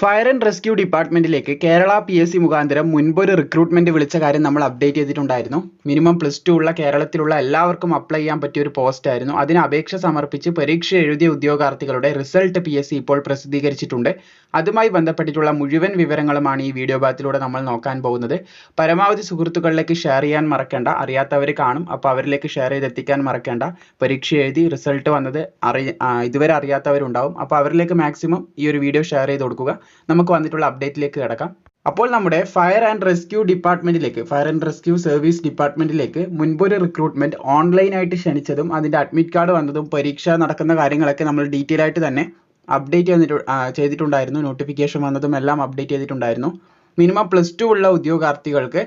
Fire and rescue ഡിപ്പാർട്ട്മെന്റിലേക്ക് Kerala P S C മുഖാന്തരം മുൻപൊരു റിക്രൂട്ട്മെന്റ് വിളിച്ച കാര്യം നമ്മൾ അപ്ഡേറ്റ് ചെയ്തിട്ടുണ്ടായിരുന്നു. മിനിമം പ്ലസ് ടു ഉള്ള കേരളത്തിലുള്ള എല്ലാവർക്കും അപ്ലൈ ചെയ്യാൻ പറ്റിയ ഒരു പോസ്റ്റ് ആയിരുന്നു. അതിന് അപേക്ഷ സമർപ്പിച്ച് പരീക്ഷ എഴുതിയ ഉദ്യോഗാർത്ഥികളുടെ റിസൾട്ട് പി എസ് സി ഇപ്പോൾ പ്രസിദ്ധീകരിച്ചിട്ടുണ്ട്. അതുമായി ബന്ധപ്പെട്ടിട്ടുള്ള മുഴുവൻ വിവരങ്ങളുമാണ് ഈ വീഡിയോ ഭാഗത്തിലൂടെ നമ്മൾ നോക്കാൻ പോകുന്നത്. പരമാവധി സുഹൃത്തുക്കളിലേക്ക് ഷെയർ ചെയ്യാൻ മറക്കേണ്ട. അറിയാത്തവർ കാണും. അപ്പോൾ അവരിലേക്ക് ഷെയർ ചെയ്തെത്തിക്കാൻ മറക്കേണ്ട. പരീക്ഷ എഴുതി റിസൾട്ട് വന്നത് അറി ഇതുവരെ അറിയാത്തവരുണ്ടാവും. അപ്പോൾ അവരിലേക്ക് മാക്സിമം ഈ ഒരു വീഡിയോ ഷെയർ ചെയ്ത് കൊടുക്കുക. നമുക്ക് വന്നിട്ടുള്ള അപ്ഡേറ്റിലേക്ക് കിടക്കാം. അപ്പോൾ നമ്മുടെ ഫയർ ആൻഡ് റെസ്ക്യൂ ഡിപ്പാർട്ട്മെന്റിലേക്ക് ഫയർ ആൻഡ് റെസ്ക്യൂ സർവീസ് ഡിപ്പാർട്ട്മെന്റിലേക്ക് മുൻപൊരു റിക്രൂട്ട്മെന്റ് ഓൺലൈനായിട്ട് ക്ഷണിച്ചതും അതിന്റെ അഡ്മിറ്റ് കാർഡ് വന്നതും പരീക്ഷ നടക്കുന്ന കാര്യങ്ങളൊക്കെ നമ്മൾ ഡീറ്റെയിൽ ആയിട്ട് തന്നെ അപ്ഡേറ്റ് ചെയ്തിട്ട് ചെയ്തിട്ടുണ്ടായിരുന്നു. നോട്ടിഫിക്കേഷൻ വന്നതും എല്ലാം അപ്ഡേറ്റ് ചെയ്തിട്ടുണ്ടായിരുന്നു. മിനിമം പ്ലസ് ടു ഉള്ള ഉദ്യോഗാർത്ഥികൾക്ക്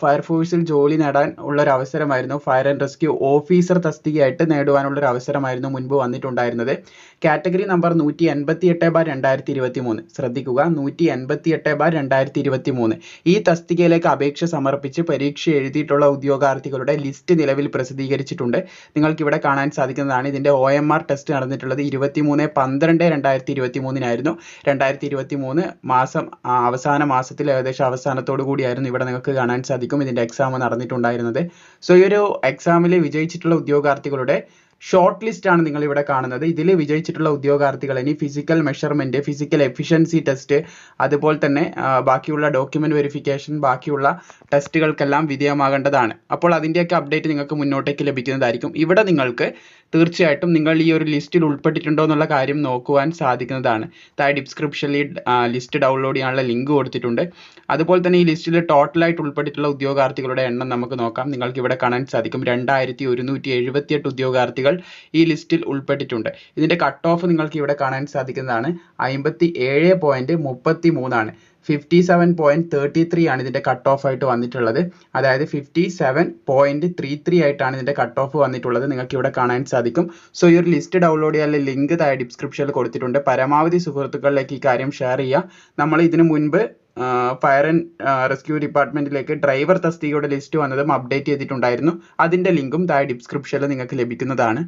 ഫയർഫോഴ്സിൽ ജോലി നേടാൻ ഉള്ള ഒരു അവസരമായിരുന്നു ഫയർ ആൻഡ് റെസ്ക്യൂ ഓഫീസർ തസ്തികയായിട്ട് നേടുവാനുള്ള ഒരു അവസരമായിരുന്നു മുൻപ് വന്നിട്ടുണ്ടായിരുന്നത്. കാറ്റഗറി നമ്പർ നൂറ്റി എൺപത്തി എട്ട് ബാർ രണ്ടായിരത്തി ഇരുപത്തി മൂന്ന് ശ്രദ്ധിക്കുക നൂറ്റി എൺപത്തി എട്ട് ബാർ രണ്ടായിരത്തി ഇരുപത്തി മൂന്ന് ഈ തസ്തികയിലേക്ക് അപേക്ഷ സമർപ്പിച്ച് പരീക്ഷ എഴുതിയിട്ടുള്ള ഉദ്യോഗാർത്ഥികളുടെ ലിസ്റ്റ് നിലവിൽ പ്രസിദ്ധീകരിച്ചിട്ടുണ്ട്. നിങ്ങൾക്ക് ഇവിടെ കാണാൻ സാധിക്കുന്നതാണ് ഇതിന്റെ ഒ എം ആർ ടെസ്റ്റ് നടന്നിട്ടുള്ളത്. ഇരുപത്തി മൂന്ന് പന്ത്രണ്ട് രണ്ടായിരത്തി ഇരുപത്തി മൂന്നിനായിരുന്നു രണ്ടായിരത്തി ഇരുപത്തി മൂന്ന് മാസം അവസാന മാസത്തിൽ ഏകദേശം അവസാനത്തോടു കൂടിയായിരുന്നു ഇവിടെ നിങ്ങൾക്ക് കാണാൻ സാധിക്കും. ഇതിന്റെ എക്സാം നടന്നിട്ടുണ്ടായിരുന്നത്. സോ ഈ ഒരു എക്സാമിൽ വിജയിച്ചിട്ടുള്ള ഉദ്യോഗാർത്ഥികളുടെ ഷോർട്ട് ലിസ്റ്റ് ആണ് നിങ്ങൾ ഇവിടെ കാണുന്നത്. ഇതിൽ വിജയിച്ചിട്ടുള്ള ഉദ്യോഗാർത്ഥികൾ ഇനി physical measurement physical efficiency test അതുപോലെ തന്നെ ബാക്കിയുള്ള ഡോക്യുമെന്റ് വെരിഫിക്കേഷൻ ബാക്കിയുള്ള ടെസ്റ്റുകൾക്കെല്ലാം വിധേയമാകേണ്ടതാണ്. അപ്പോൾ അതിന്റെയൊക്കെ അപ്ഡേറ്റ് നിങ്ങൾക്ക് മുന്നോട്ടേക്ക് ലഭിക്കുന്നതായിരിക്കും. ഇവിടെ നിങ്ങൾക്ക് തീർച്ചയായിട്ടും നിങ്ങൾ ഈ ഒരു ലിസ്റ്റിൽ ഉൾപ്പെട്ടിട്ടുണ്ടോ എന്നുള്ള കാര്യം നോക്കുവാൻ സാധിക്കുന്നതാണ്. താഴെ ഡിസ്ക്രിപ്ഷനിൽ ലിസ്റ്റ് ഡൗൺലോഡ് ചെയ്യാനുള്ള ലിങ്ക് കൊടുത്തിട്ടുണ്ട്. അതുപോലെ തന്നെ ഈ ലിസ്റ്റിൽ ടോട്ടലായിട്ട് ഉൾപ്പെട്ടിട്ടുള്ള ഉദ്യോഗാർത്ഥികളുടെ എണ്ണം നമുക്ക് നോക്കാം. നിങ്ങൾക്ക് ഇവിടെ കാണാൻ സാധിക്കും രണ്ടായിരത്തി ഒരുന്നൂറ്റി എഴുപത്തിയെട്ട് ഉദ്യോഗാർത്ഥികൾ ഈ ലിസ്റ്റിൽ ഉൾപ്പെട്ടിട്ടുണ്ട്. ഇതിന്റെ കട്ട് ഓഫ് നിങ്ങൾക്ക് ഇവിടെ കാണാൻ സാധിക്കുന്നതാണ്. അമ്പത്തി ഏഴ് പോയിന്റ് മുപ്പത്തി മൂന്നാണ് fifty seven point thirty three ആണ് ഇതിന്റെ കട്ട് ഓഫ് ആയിട്ട് വന്നിട്ടുള്ളത്. അതായത് fifty seven point three three ആയിട്ടാണ് ഇതിന്റെ കട്ട് ഓഫ് വന്നിട്ടുള്ളത്. നിങ്ങൾക്ക് ഇവിടെ കാണാൻ സാധിക്കും. സോ ഈ ഒരു ലിസ്റ്റ് ഡൗൺലോഡ് ചെയ്യാനുള്ള ലിങ്ക് താഴെ ഡിസ്ക്രിപ്ഷനിൽ കൊടുത്തിട്ടുണ്ട്. പരമാവധി സുഹൃത്തുക്കളിലേക്ക് ഈ കാര്യം ഷെയർ ചെയ്യുക. നമ്മൾ ഇതിനു മുൻപ് ഫയർ ആൻഡ് റെസ്ക്യൂ ഡിപ്പാർട്ട്മെന്റിലേക്ക് ഡ്രൈവർ തസ്തികയുടെ ലിസ്റ്റ് വന്നതും അപ്ഡേറ്റ് ചെയ്തിട്ടുണ്ടായിരുന്നു. അതിന്റെ ലിങ്കും താഴെ ഡിസ്ക്രിപ്ഷനിൽ നിങ്ങൾക്ക് ലഭിക്കുന്നതാണ്.